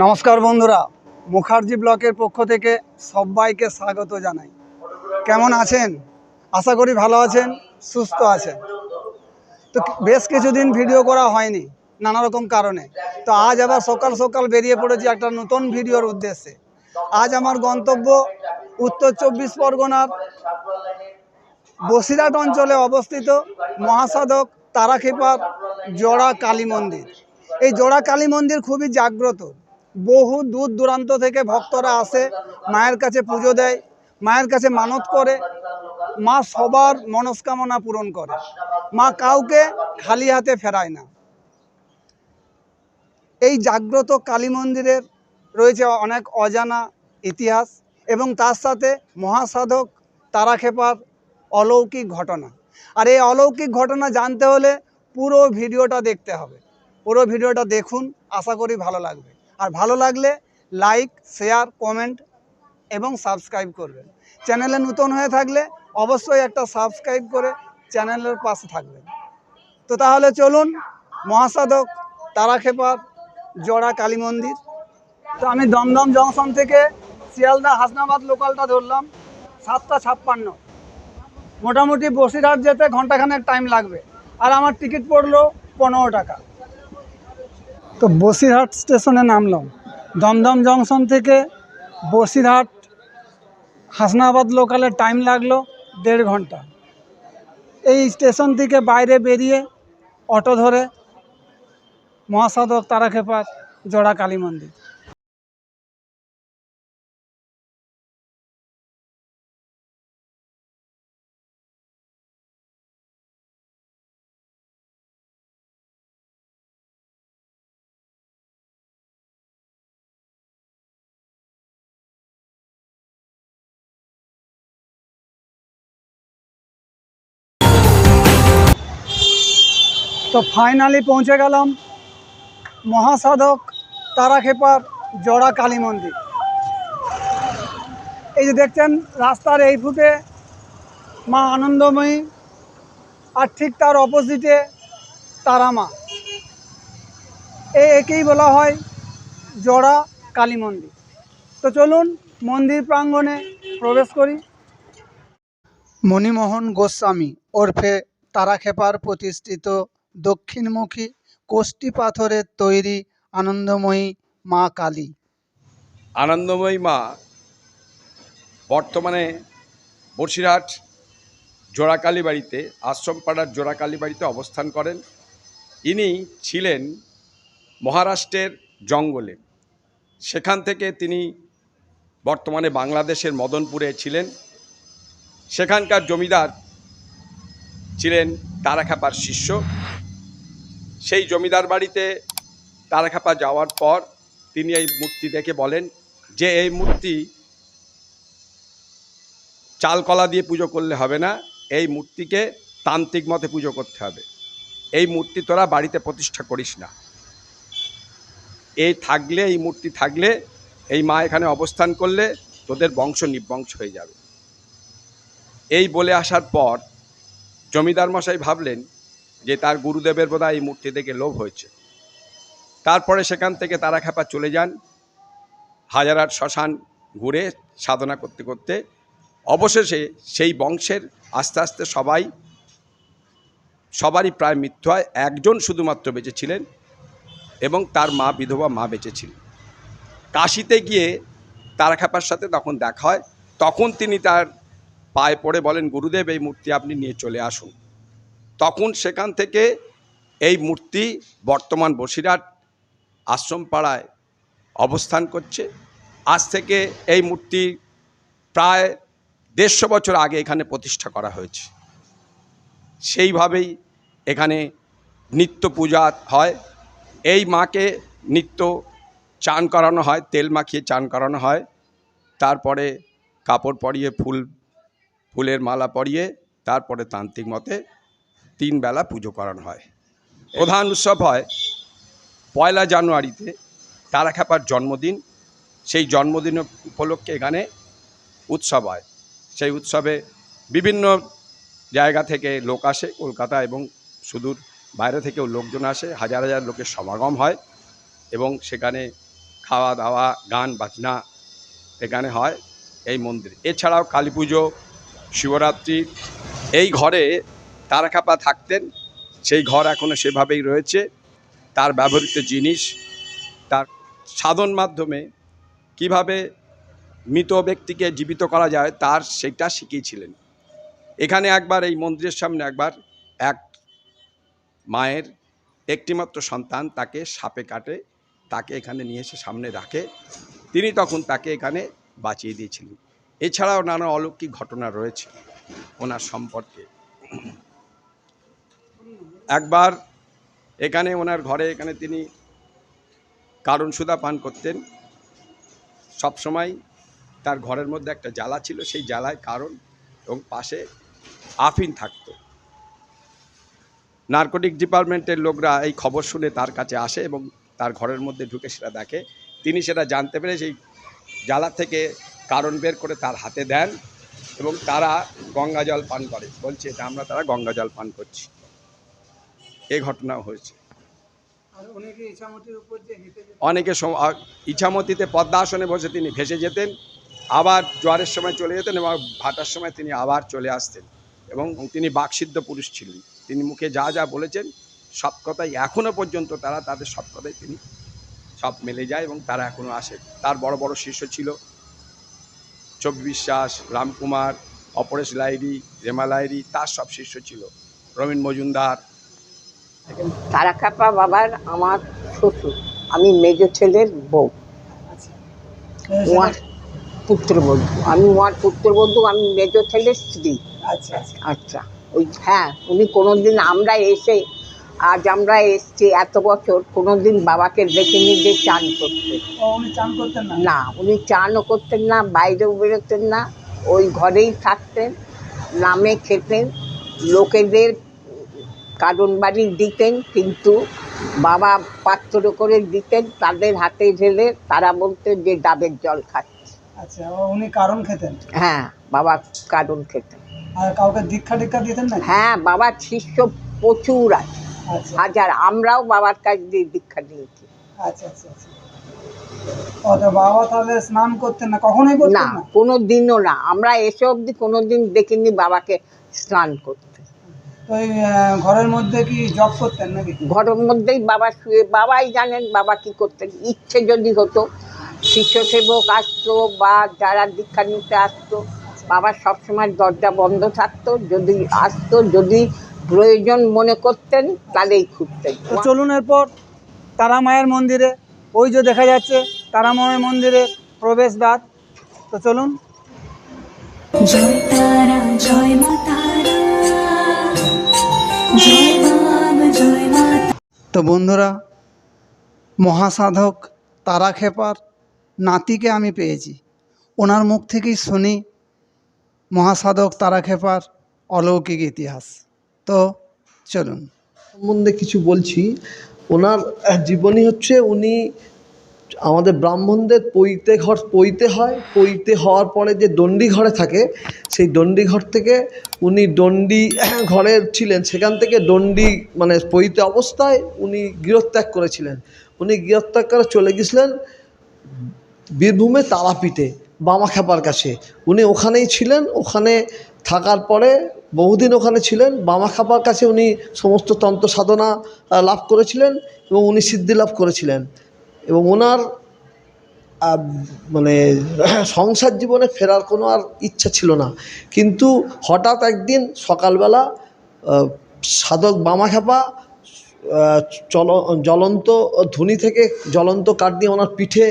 নমস্কার বন্ধুরা, মুখার্জি ব্লকের পক্ষ থেকে সবাইকে স্বাগত জানাই। কেমন আছেন? আশা করি ভালো আছেন, সুস্থ আছেন। তো বেশ কিছুদিন ভিডিও করা হয়নি নানা রকম কারণে। তো আজ আবার সকাল সকাল বেরিয়ে পড়েছি একটা নতুন ভিডিওর উদ্দেশ্যে। আজ আমার গন্তব্য উত্তর চব্বিশ পরগনার বসিরহাট অঞ্চলে অবস্থিত মহাসাধক তারাখেপার জোড়া কালী মন্দির। এই জোড়া কালী মন্দির খুবই জাগ্রত। বহু দূর দূরান্ত থেকে ভক্তরা আসে, মায়ের কাছে পুজো দেয়, মায়ের কাছে মানত করে, মা সবার মনস্কামনা পূরণ করে। মা কাউকে খালি হাতে ফেরায় না। এই জাগ্রত কালী মন্দিরের রয়েছে অনেক অজানা ইতিহাস এবং তার সাথে মহাসাধক তারাখেপার অলৌকিক ঘটনা। আর এই অলৌকিক ঘটনা জানতে হলে পুরো ভিডিওটা দেখতে হবে। পুরো ভিডিওটা দেখুন, আশা করি ভালো লাগবে। আর ভালো লাগলে লাইক শেয়ার কমেন্ট এবং সাবস্ক্রাইব করবেন। চ্যানেলে নতুন হয়ে থাকলে অবশ্যই একটা সাবস্ক্রাইব করে চ্যানেলের পাশে থাকবেন। তো তাহলে চলুন, মহাসাধক তারাখেপার, জোড়া কালী মন্দির। তো আমি দমদম জংশন থেকে শিয়ালদা হাসনাবাদ লোকালটা ধরলাম, সাতটা ছাপ্পান্ন। মোটামুটি বসিরহাট যেতে ঘন্টাখানেক টাইম লাগবে। আর আমার টিকিট পড়ল পনেরো টাকা। তো বসিরহাট স্টেশনে নামলাম। দমদম জংশন থেকে বসিরহাট হাসনাবাদ লোকালে টাইম লাগল দেড় ঘণ্টা। এই স্টেশন থেকে বাইরে বেরিয়ে অটো ধরে মহাসাধক তারাখেপার জোড়া কালী মন্দির। তো ফাইনালি পৌঁছে গেলাম। মহাসাধক তারাখেপার জোড়া কালী মন্দির। এই যে দেখছেন, রাস্তার এই ফুটে মা আনন্দময়ী আর ঠিক তার অপোজিটে তারা মা। এই একেই বলা হয় জোড়া কালী মন্দির। তো চলুন মন্দির প্রাঙ্গণে প্রবেশ করি। মণিমোহন গোস্বামী ওরফে তারাখেপার প্রতিষ্ঠিত দক্ষিণমুখী কোষ্ঠী পাথরের তৈরি আনন্দময়ী মা কালী। আনন্দময়ী মা বর্তমানে বসিরহাট জোড়াকালী বাড়িতে, আশ্রমপাড়ার জোড়াকালী বাড়িতে অবস্থান করেন। ইনি ছিলেন মহারাষ্ট্রের জঙ্গলে। সেখান থেকে তিনি বর্তমানে বাংলাদেশের মদনপুরে ছিলেন। সেখানকার জমিদার ছিলেন তারাখাপার শিষ্য। সেই জমিদার বাড়িতে তারাখাপা যাওয়ার পর তিনি এই মূর্তি দেখে বলেন যে এই মূর্তি চালকলা দিয়ে পুজো করলে হবে না, এই মূর্তিকে তান্ত্রিক মতে পুজো করতে হবে। এই মূর্তি তোরা বাড়িতে প্রতিষ্ঠা করিস না। এই থাকলে, এই মূর্তি থাকলে, এই মা এখানে অবস্থান করলে তোদের বংশ নিবংশ হয়ে যাবে। এই বলে আসার পর জমিদার মশাই ভাবলেন যে তার গুরুদেবের বোধহয় এই মূর্তি দেখে লোভ হয়েছে। তারপরে সেখান থেকে তারা খেপা চলে যান, হাজারার শ্মশান ঘুরে সাধনা করতে করতে। অবশেষে সেই বংশের আস্তে আস্তে সবাই, সবারই প্রায় মৃত্যু হয়। একজন শুধুমাত্র বেঁচেছিলেন এবং তার মা বিধবা মা বেঁচেছিলেন কাশিতে গিয়ে তারাখাপার সাথে তখন দেখা হয়। তখন তিনি তার পায়ে পড়ে বলেন, গুরুদেব, এই মূর্তি আপনি নিয়ে চলে আসুন। তখন সেখান থেকে এই মূর্তি বর্তমান বসিরহাট আশ্রমপাড়ায় অবস্থান করছে। আজ থেকে এই মূর্তি প্রায় দেড়শো বছর আগে এখানে প্রতিষ্ঠা করা হয়েছে। সেইভাবেই এখানে নিত্য পূজা হয়। এই মাকে নিত্য চান করানো হয়, তেল মাখিয়ে চান করানো হয়। তারপরে কাপড় পরিয়ে ফুল, ফুলের মালা পরিয়ে, তারপরে তান্ত্রিক মতে তিন বেলা পুজো করানো হয়। প্রধান উৎসব হয় পয়লা জানুয়ারিতে তারাখাপার জন্মদিন। সেই জন্মদিন উপলক্ষে এখানে উৎসব হয়। সেই উৎসবে বিভিন্ন জায়গা থেকে লোক আসে কলকাতা এবং সুদূর বাইরে থেকেও লোকজন আসে। হাজার হাজার লোকের সমাগম হয় এবং সেখানে খাওয়া দাওয়া, গান, বাজনা এখানে হয় এই মন্দিরে। এছাড়াও কালী পুজো, শিবরাত্রি, এই ঘরে তারাখাপা থাকতেন, সেই ঘর এখনও সেভাবেই রয়েছে। তার ব্যবহৃত জিনিস, তার সাধন মাধ্যমে কীভাবে মৃত ব্যক্তিকে জীবিত করা যায়, তার সেটা শিখিয়েছিলেন। এখানে একবার, এই মন্দিরের সামনে একবার এক মায়ের একটিমাত্র সন্তান তাকে সাপে কাটে, তাকে এখানে নিয়ে এসে সামনে রাখে। তিনি তখন তাকে এখানে বাঁচিয়ে দিয়েছিলেন। এছাড়াও নানা অলৌকিক ঘটনা রয়েছে ওনার সম্পর্কে। একবার এখানে ওনার ঘরে এখানে তিনি কারণ সুদা পান করতেন। সব সবসময় তার ঘরের মধ্যে একটা জ্বালা ছিল, সেই জ্বালায় কারণ এবং পাশে আফিন থাকত। নার্কোটিক ডিপার্টমেন্টের লোকরা এই খবর শুনে তার কাছে আসে এবং তার ঘরের মধ্যে ঢুকে সেটা দেখে। তিনি সেটা জানতে পেরে সেই জ্বালা থেকে কারণ বের করে তার হাতে দেন এবং তারা গঙ্গা জল পান করে। বলছে, এটা আমরা তারা গঙ্গা জল পান করছি। এই ঘটনাও হয়েছে? অনেকে ইছামতিতে পদ্মা আসনে বসে তিনি ভেসে যেতেন আবার জোয়ারের সময় চলে যেতেন এবং ভাটার সময় তিনি আবার চলে আসতেন এবং তিনি বাকসিদ্ধ পুরুষ ছিলেন। তিনি মুখে যা যা বলেছেন সব কথাই এখনও পর্যন্ত তারা তাদের সব কথাই তিনি সব মেলে যায় এবং তারা এখনও আসে। তার বড় বড় শিষ্য ছিল চবি বিশ্বাস রামকুমার অপরেশ লাইরি রেমা লাইরি তার সব শিষ্য ছিল। রবীন মজুমদার তারাকাপা বাবার আমার শ্বশুর আমি মেজ ছেলের বউ। ওয়ার পুত্রবধূ আমি ওয়ার পুত্রবধূ আমি মেজ ছেলের স্ত্রী। আচ্ছা আচ্ছা। আচ্ছা ওই হ্যাঁ উনি কোনোদিন আমরা এসে আজ আমরা এসছি এত বছর কোনোদিন বাবাকে দেখিনি যে চান করতে। করতেন না উনি চানও করতেন না বাইরেও বেরোতেন না ওই ঘরেই থাকতেন নামে খেতেন লোকেদের কারণ বাড়ি দিতেন কিন্তু বাবা পাত্র করে দিতেন তাদের হাতে ঢেলে তারা বলতেন যে ডাবের জল খাচ্ছে। আচ্ছা উনি কারণ খেতেন? হ্যাঁ বাবা কারণ খেতেন। আর কাউকে দীক্ষা দিতেন না হ্যাঁ বাবার শিষ্য প্রচুর আছে। আচ্ছা। হাজার আমরাও বাবার কাছ দিয়ে দীক্ষা নিয়েছি। আচ্ছা আচ্ছা আচ্ছা। ও বাবা তাহলে স্নান করতেন না? কখনোই না না? কোনো দিনও না। আমরা এসে অবধি কোনো দিন দেখিনি বাবাকে স্নান করতে। আহ, ঘরের মধ্যে কি জব করতেন নাকি? ঘরের মধ্যেই বাবা শুয়ে বাবাই জানেন বাবা কি করতেন। ইচ্ছে যদি হতো শিষ্য সেবক আসতো বা যারা দীক্ষা নিতে আসতো বাবা সবসময় দরজা বন্ধ থাকতো। যদি আসতো যদি প্রয়োজন মনে করতেন তাহলেই খুঁজতেন। তো চলুন এরপর তারা মায়ের মন্দিরে। ওই যে দেখা যাচ্ছে তারা মায়ের মন্দিরের প্রবেশদ্বার। তো চলুন। জয় তারা জয় মা তো বন্ধুরা, মহাসাধক তারা খেপার নাতিকে আমি পেয়েছি। ওনার মুখ থেকেই শুনি মহাসাধক তারা খেপার অলৌকিক ইতিহাস। তো চলুন। সম্বন্ধে কিছু বলছি। ওনার জীবনী হচ্ছে উনি আমাদের ব্রাহ্মণদের পৈতে ঘর, পৈতে হয়, পৈতে হওয়ার পরে যে দণ্ডি ঘরে থাকে, সেই দণ্ডি ঘর থেকে উনি দণ্ডি ঘরে ছিলেন। সেখান থেকে দণ্ডি মানে পৈতে অবস্থায় উনি গৃহত্যাগ করেছিলেন। উনি গৃহত্যাগ করে চলে গেছিলেন বীরভূমে তারাপীঠে, বামাখ্যাপার কাছে। উনি ওখানেই ছিলেন। ওখানে থাকার পরে বহুদিন ওখানে ছিলেন। বামাখ্যাপার কাছে উনি সমস্ত তন্ত্র সাধনা লাভ করেছিলেন এবং উনি সিদ্ধি লাভ করেছিলেন। এবং ওনার মানে সংসার জীবনে ফেরার কোনো আর ইচ্ছা ছিল না। কিন্তু হঠাৎ একদিন সকালবেলা সাধক বামাখ্যাপা চল, জ্বলন্ত ধুনি থেকে জ্বলন্ত কাঠ দিয়ে ওনার পিঠে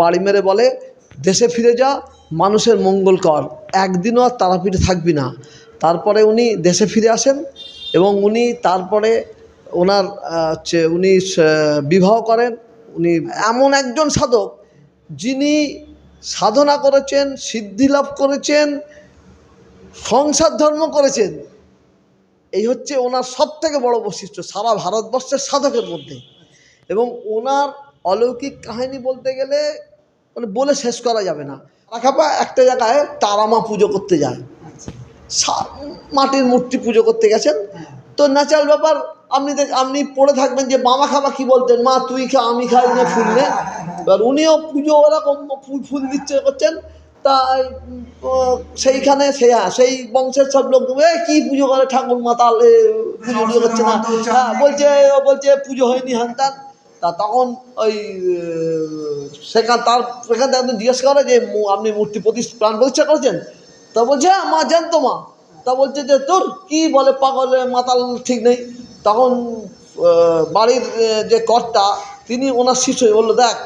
বাড়ি মেরে বলে, দেশে ফিরে যা, মানুষের মঙ্গল কর। একদিনও আর তারাপীঠে থাকবি না। তারপরে উনি দেশে ফিরে আসেন এবং উনি তারপরে ওনার হচ্ছে উনি বিবাহ করেন। উনি এমন একজন সাধক যিনি সাধনা করেছেন সিদ্ধি লাভ করেছেন সংসার ধর্ম করেছেন। এই হচ্ছে ওনার সব থেকে বড় বৈশিষ্ট্য সারা ভারতবর্ষের সাধকের মধ্যে। এবং ওনার অলৌকিক কাহিনী বলতে গেলে মানে বলে শেষ করা যাবে না। রাখাপা একটা জায়গায় তারামা পুজো করতে যায়। মাটির মূর্তি পুজো করতে গেছেন। তো ন্যাচারাল ব্যাপার আপনি আপনি পড়ে থাকবেন যে মামা খাবা কি বলতেন? মা, তুই খা, আমি খাই না, ফুল নে। এবার উনিও পুজো ওরকম ফুল- ফুল দিচ্ছে করছেন। তা সেইখানে সে, সেই বংশের সব লোক এ কি পুজো করে ঠাকুর মাতাল পুজো টুজো করছে না? হ্যাঁ বলছে বলছে, পুজো হয়নি হ্যান। তা তখন ওই সেখান, তার, সেখান থেকে জিজ্ঞেস করে যে আপনি মূর্তি প্রতিষ্ঠা, প্রাণ প্রতিষ্ঠা করেছেন? তা বলছে হ্যাঁ মা, জানতো মা। তা বলছে যে, তোর কি বলে পাগলে মাতাল ঠিক নেই? তখন বাড়ির যে কর্তা, তিনি ওনার শিষ্য বলল, দেখ,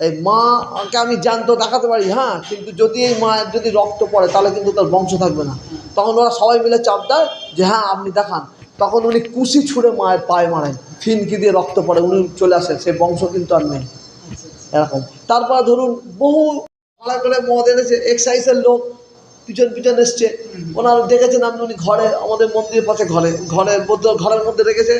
এই মাকে আমি জানতো, দেখাতে পারি হ্যাঁ কিন্তু যদি এই মায়ের যদি রক্ত পড়ে, তাহলে কিন্তু তার বংশ থাকবে না। তখন ওরা সবাই মিলে চাপ দেয় যে হ্যাঁ আপনি দেখান। তখন উনি কুশি ছুঁড়ে মায়ের পায়ে মারেন, ফিনকি দিয়ে রক্ত পড়ে, উনি চলে আসেন সেই বংশ কিন্তু আর নেই, এরকম। তারপর ধরুন বহু পালা করে মদ এনেছে, এক্সাইজের লোক পিছন পিছন এসছে। ওনারা দেখেছেন আপনি উনি ঘরে, আমাদের মন্দিরের পাশে ঘরে ঘরের মধ্যে ঘরের মধ্যে রেখেছে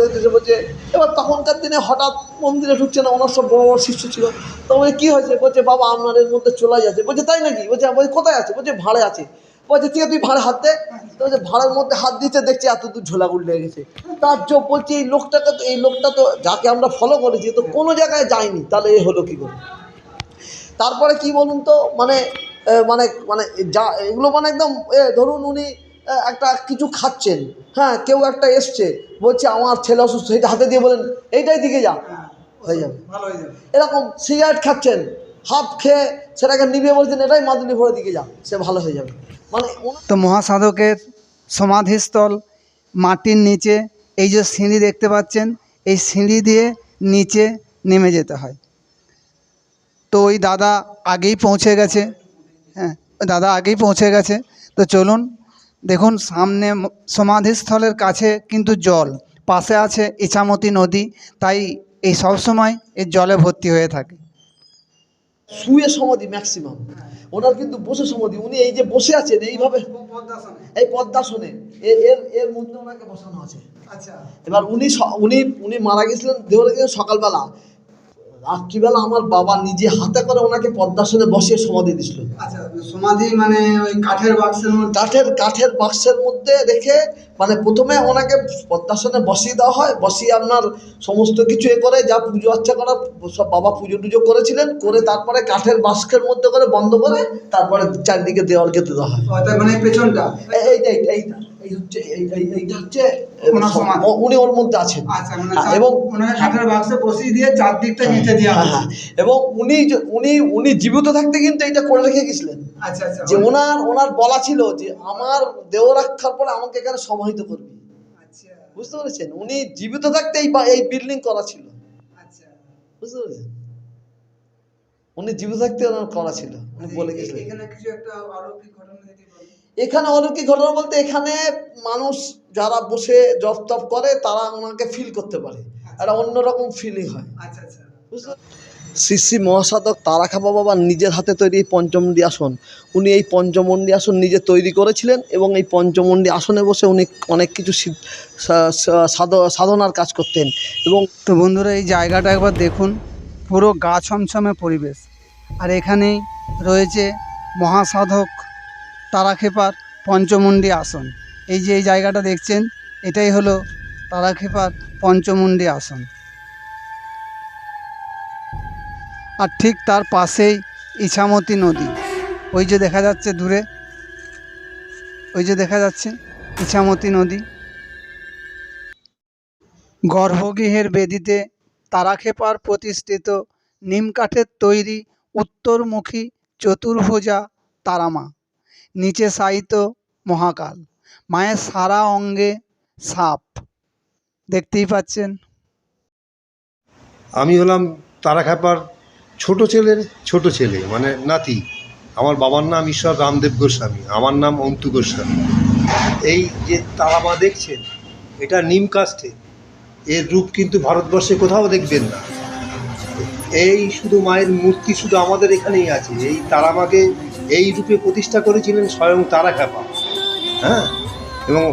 করতেছে বলছে, এবার তখনকার দিনে হঠাৎ মন্দিরে ঢুকছে না, ওনার সব বড় বড় শিষ্য ছিল। তো কী হয়েছে? বলছে, বাবা, আপনার মধ্যে চলে যাচ্ছে বলছে, তাই নাকি? বলছে বলছে, কোথায় আছে? বলছে, ভাড়ে আছে। বলছে ঠিক তুই ভাড়ে হাত দে। তো বলছে, ভাড়ার মধ্যে হাত দিচ্ছে দেখছি এত দূর ঝোলা উল্টে গেছে। তার চোখ বলছে, এই লোকটাকে তো, এই লোকটা তো, যাকে আমরা ফলো করেছি তো কোনো জায়গায় যায়নি। তাহলে এ হলো কী করে? তারপরে কি বলুন তো মানে মানে মানে যা এগুলো মানে একদম এ ধরুন উনি একটা কিছু খাচ্ছেন হ্যাঁ কেউ একটা এসছে বলছে আমার ছেলে অসুস্থ সেটা হাতে দিয়ে বলেন এইটাই দিকে যা হয়ে যাবে। ভালো হয়ে যাবে। এরকম সিগারেট খাচ্ছেন হাফ খেয়ে সেটাকে নিভিয়ে বলছেন এটাই মাদুলি ভরে দিকে যা সে ভালো হয়ে যাবে। মানে তো মহাসাধকের সমাধিস্থল মাটির নিচে এই যে সিঁড়ি দেখতে পাচ্ছেন এই সিঁড়ি দিয়ে নিচে নেমে যেতে হয়। তো ওই দাদা আগেই পৌঁছে গেছে। হ্যাঁ দাদা আগেই পৌঁছে গেছে। তো চলুন দেখুন সামনে সমাধিস্থলের কাছে কিন্তু জল পাশে আছে ইছামতি নদী তাই এই সব সময় এর জলে ভর্তি হয়ে থাকে। শুয়ে সমাধি ম্যাক্সিমাম ওনার কিন্তু বসে সমাধি উনি এই যে বসে আছেন এইভাবে এই পদ্মাসনে এ- এর এর মধ্যে ওনাকে বসানো আছে। আচ্ছা। এবার উনি উনি উনি মারা গেছিলেন গেছিলেন সকালবেলা। রাত্রিবেলা আমার বাবা নিজে হাতে করে ওনাকে পদ্মাসনে বসিয়ে সমাধি দিছিল। আচ্ছা সমাধি মানে ওই কাঠের বাক্সের মধ্যে? কাঠের কাঠের বাক্সের মধ্যে রেখে মানে প্রথমে ওনাকে পদ্মাসনে বসিয়ে দেওয়া হয় বসিয়ে আপনার সমস্ত কিছু এ করে যা পুজো আচ্ছা করা সব বাবা পুজো টুজো করেছিলেন করে তারপরে কাঠের বাস্কের মধ্যে করে বন্ধ করে তারপরে চারদিকে দেওয়াল কেটে দেওয়া হয়। মানে পেছনটা? এই- এইটা এইটা এইটা। এই হচ্ছে এই এই- এইটা হচ্ছে ওনার সমাধি। ও- উনি ওর মধ্যে আছেন। আচ্ছা চার- এবং ওনাকে কাঠের বাক্সে বসিয়ে দিয়ে চারদিকটা গেঁথে দেওয়া হ্যাঁ। এবং উনি উনি উনি জীবিত থাকতে কিন্তু এটা করে রেখে গেছিলেন। আচ্ছা আচ্ছা যে ওনার ওনার বলা ছিল যে আমার দেহ রাখার পরে আমাকে এখানে সমাহিত করবি। আচ্ছা। বুঝতে পেরেছেন? উনি জীবিত থাকতে এই এই বিল্ডিং করা ছিল। আচ্ছা। বুঝতে পেরেছেন? উনি জীবিত থাকতে ওনার করা ছিল। উনি বলে গেছিলেন। এখানে কিছু একটা অলৌকিক ঘটনা এখানে অলৌকিক ঘটনা বলতে এখানে মানুষ যারা বসে জপ তপ করে তারা ওনাকে ফিল করতে পারে। একটা অন্যরকম ফিলিং হয়। আচ্ছা আচ্ছা। শ্রী শ্রী মহাসাধক তারাখাবা বাবা নিজের হাতে তৈরি এই পঞ্চমন্ডি আসন উনি এই পঞ্চমন্ডি আসন নিজে তৈরি করেছিলেন এবং এই পঞ্চমন্ডি আসনে বসে উনি অনেক কিছু সাধনার কাজ করতেন এবং তো বন্ধুরা এই জায়গাটা একবার দেখুন পুরো গা ছমছমে পরিবেশ। আর এখানেই রয়েছে মহাসাধক তারাখেপার পঞ্চমুণ্ডী আসন। এই যে এই জায়গাটা দেখছেন, এটাই হলো তারাখেপার পঞ্চমুণ্ডী আসন। আর ঠিক তার পাশেই ইছামতি নদী। ওই যে দেখা যাচ্ছে দূরে, ওই যে দেখা যাচ্ছে ইছামতি নদী। গর্ভগৃহের বেদিতে তারাখেপার প্রতিষ্ঠিত নিমকাঠের তৈরি উত্তরমুখী চতুর্ভুজা তারামা। নিচে সাইিত মহাকাল। মায়ের সারা অঙ্গে সাপ। দেখতেই পাচ্ছেন। আমি হলাম তারাখাপার ছোট ছেলের ছোট ছেলে মানে নাতি। আমার বাবার নাম ঈশ্বর রামদেব গোস্বামী, আমার নাম অন্তু গোস্বামী। এই যে তারামা দেখছেন, এটা নিম কাষ্ঠে এর রূপ কিন্তু ভারতবর্ষে কোথাও দেখবেন না। এই শুধু মায়ের মূর্তি শুধু আমাদের এখানেই আছে। এই তারামাকে এই রূপে প্রতিষ্ঠা করেছিলেন স্বয়ং তারাখাপা হ্যাঁ? এবং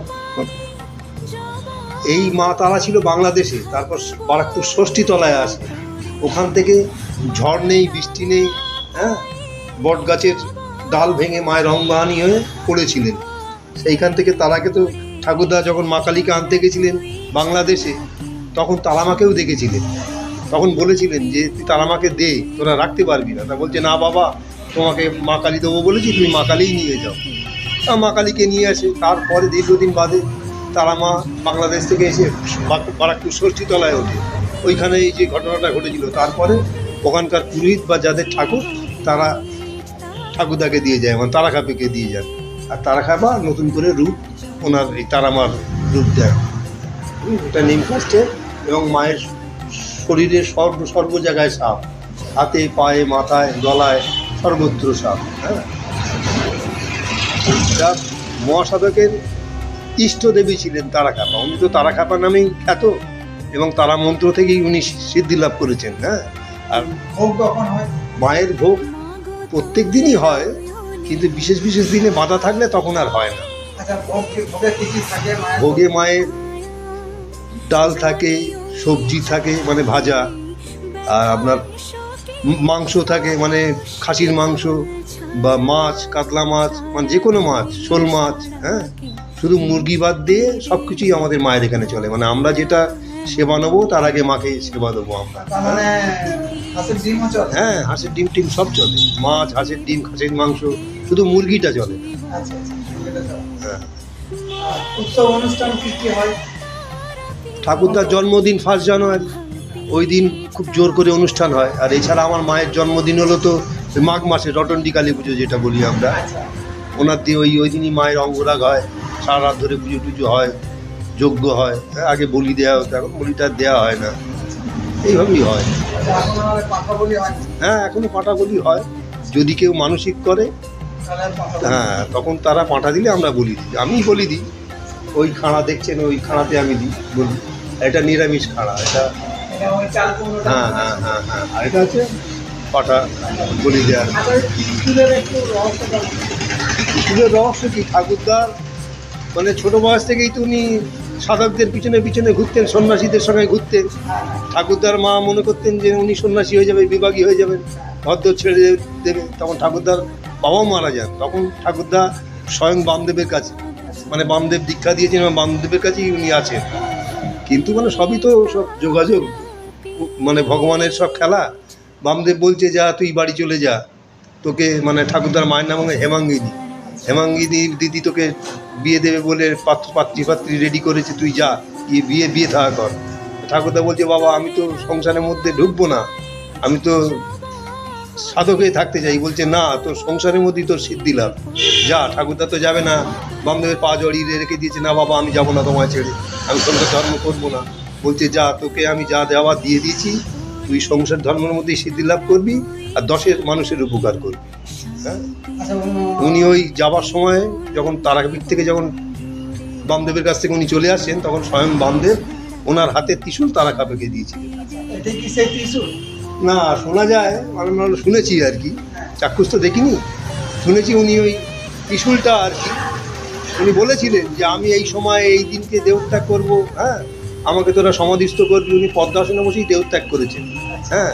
এই মা তারা ছিল বাংলাদেশে, তারপর বারাকপুর ষষ্ঠী তলায় আসে। ওখান থেকে ঝড় নেই, বৃষ্টি নেই হ্যাঁ? বট গাছের ডাল ভেঙে মায়ের অঙ্গহানি হয়ে পড়েছিলেন। সেইখান থেকে তারাকে তো ঠাকুরদা যখন মা কালীকে আনতে গেছিলেন বাংলাদেশে, তখন তালামাকেও দেখেছিলেন। তখন বলেছিলেন যে, তুই তালামাকে দে, তোরা রাখতে পারবি না। তা বলছে, না বাবা তোমাকে মা কালী দেবো বলেছি, তুমি মা কালীই নিয়ে যাও। মা কালীকে নিয়ে আসে। তারপরে দীর্ঘদিন বাদে তারা মা বাংলাদেশ থেকে এসে বারাকপুর ষষ্ঠীতলায় ওঠে। ওইখানে এই যে ঘটনাটা ঘটেছিল। তারপরে ওখানকার পুরোহিত বা যাদের ঠাকুর, তারা ঠাকুরদাকে দিয়ে যায় মানে তারাখাপিকে দিয়ে যান। আর তারাখাপা নতুন করে রূপ ওনার এই তারামার রূপ দেয়। এটা নিম কাস্টে এবং মায়ের শরীরে সর্ব সর্ব জায়গায় সাপ। হাতে, পায়ে, মাথায়, গলায় সর্বত্র সাপ হ্যাঁ? যা মহাসাধকের ইষ্টদেবী ছিলেন তারাখাপা। উনি তো তারাখাপা নামেই খ্যাত এবং তারা মন্ত্র থেকেই উনি সিদ্ধি লাভ করেছেন হ্যাঁ? আর ভোগ কখন হয়? মায়ের ভোগ প্রত্যেক দিনই হয় কিন্তু বিশেষ বিশেষ দিনে বাধা থাকলে তখন আর হয় না। আচ্ছা ভোগ মায়ের ডাল থাকে সবজি থাকে মানে ভাজা আর আপনার মাংস থাকে মানে খাসির মাংস বা মাছ কাতলা মাছ মানে যে কোনো মাছ শোল মাছ হ্যাঁ? শুধু মুরগি বাদ দিয়ে সব কিছুই আমাদের মায়ের এখানে চলে। মানে আমরা যেটা সেবা নেব তার আগে মাকে সেবা দেবো আমরা। হ্যাঁ হাঁসের ডিম টিম সব চলে। মাছ হাঁসের ডিম খাসির মাংস শুধু মুরগিটা চলে। আচ্ছা আচ্ছা এটা চলে। হ্যাঁ। উৎসব অনুষ্ঠান কি কি হয়? ঠাকুরদার জন্মদিন ফার্স্ট জানুয়ারি ওই দিন খুব জোর করে অনুষ্ঠান হয়। আর এছাড়া আমার মায়ের জন্মদিন হলো তো মাঘ মাসে রটন্ডি কালী পুজো যেটা বলি আমরা। ওনার দিয়ে ওই ওই দিনই মায়ের অঙ্গরাগ হয়, সারা রাত ধরে পুজো টুজো হয়, যজ্ঞ হয়। আগে বলি দেওয়া হতো, এখন বলিটা দেওয়া হয় না। এইভাবেই হয়। হয় না। হ্যাঁ এখনও পাটা বলি হয়। যদি কেউ মানসিক করে হ্যাঁ তখন তারা পাঠা দিলে আমরা বলি দিই। আমি বলি দিই। ওই খাঁড়া দেখছেন, ওই খাঁড়াতে আমি দিই, বলি। এটা নিরামিষ খাঁড়া, এটা হ্যাঁ হ্যাঁ হ্যাঁ হ্যাঁ। আর এটা পাঠা বলি। রহস্য কি? ঠাকুরদার? মানে ছোট বয়স থেকেই তো উনি সাধকদের পিছনে পিছনে ঘুরতেন সন্ন্যাসীদের সঙ্গে ঘুরতেন। ঠাকুরদার মা মনে করতেন যে উনি সন্ন্যাসী হয়ে যাবে বিভাগী হয়ে যাবেন ভদ্র ছেড়ে দেবে। তখন ঠাকুরদার বাবাও মারা যান। তখন ঠাকুরদা স্বয়ং বামদেবের কাছে মানে বামদেব দীক্ষা দিয়েছেন এবং বামদেবের কাছেই উনি আছেন। কিন্তু মানে সবই তো সব যোগাযোগ। মানে ভগবানের সব খেলা, বামদেব বলছে, যা, তুই বাড়ি চলে যা। তোকে মানে ঠাকুরদার মায়ের নাম হেমাঙ্গিনী। হেমাঙ্গিনী দিদি তোকে বিয়ে দেবে বলে পাত্র, পাত্রী পাত্রী রেডি করেছে, তুই যা, গিয়ে বিয়ে বিয়ে থাকা কর। ঠাকুরদা বলছে, বাবা, আমি তো সংসারের মধ্যে ঢুকবো না। আমি তো সাধক হয়ে থাকতে চাই। বলছে, না, তোর সংসারের মধ্যেই তোর সিদ্ধি লাভ। যা, ঠাকুরদা তো যাবে না। বামদেবের পা জড়িয়ে রেখে দিয়েছে, না, বাবা, আমি যাব না তোমায় ছেড়ে। আমি সংসার ধর্ম করব না। বলছে যা তোকে আমি যা দেওয়া দিয়ে দিয়েছি তুই সংসার ধর্মের মধ্যেই সিদ্ধি লাভ করবি আর দশের মানুষের উপকার করবি। হ্যাঁ? উনি ওই যাবার সময় যখন তারাপীঠ থেকে যখন বামদেবের কাছ থেকে উনি চলে আসছেন তখন স্বয়ং বামদেব ওনার হাতে ত্রিশূল তারা কাপেকে দিয়েছিলেন ত্রিশূল? না শোনা যায় মানে আমরা শুনেছি আর কি। চাক্ষুষ তো দেখিনি। শুনেছি উনি ওই ত্রিশূলটা আর কি। উনি বলেছিলেন যে আমি এই সময় এই দিনকে দেহত্যাগ করব। হ্যাঁ? আমাকে তোরা সমাধিস্থ করবি, উনি পদ্মাসনে বসেই দেহত্যাগ করেছেন। হ্যাঁ?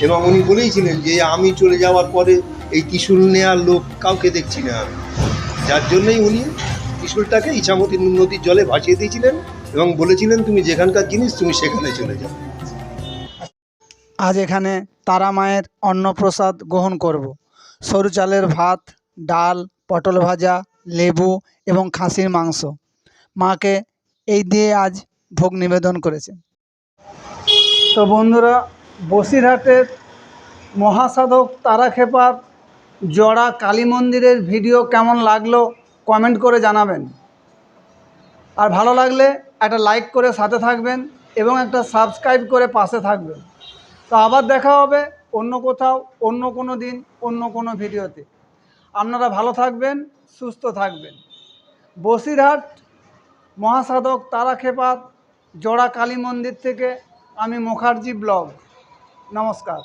এবং উনি বলেইছিলেন যে, আমি চলে যাওয়ার পরে এই ত্রিশূল নেওয়ার লোক কাউকে দেখছি না আমি। যার জন্যই উনি ত্রিশূলটাকে ইছামতি নদীর জলে ভাসিয়ে দিয়েছিলেন এবং বলেছিলেন, তুমি যেখানকার জিনিস, তুমি সেখানে চলে যাও। আজ এখানে তারা মায়ের অন্নপ্রসাদ গ্রহণ করব। সরু চালের ভাত, ডাল, পটল ভাজা, লেবু এবং খাসির মাংস। মাকে এই দিয়ে আজ ভোগ নিবেদন করেছে তো বন্ধুরা, বসিরহাটের মহাসাধক তারাখেপার জড়া কালী মন্দিরের ভিডিও কেমন লাগল কমেন্ট করে জানাবেন। আর ভালো লাগলে একটা লাইক করে সাথে থাকবেন এবং একটা সাবস্ক্রাইব করে পাশে থাকবেন। তো আবার দেখা হবে অন্য কোথাও, অন্য কোনো দিন, অন্য কোনো ভিডিওতে। আপনারা ভালো থাকবেন, সুস্থ থাকবেন। বসিরহাট মহাসাধক তারাখেপাত জোড়া কালী মন্দির থেকে আমি মুখার্জি ব্লগ। নমস্কার।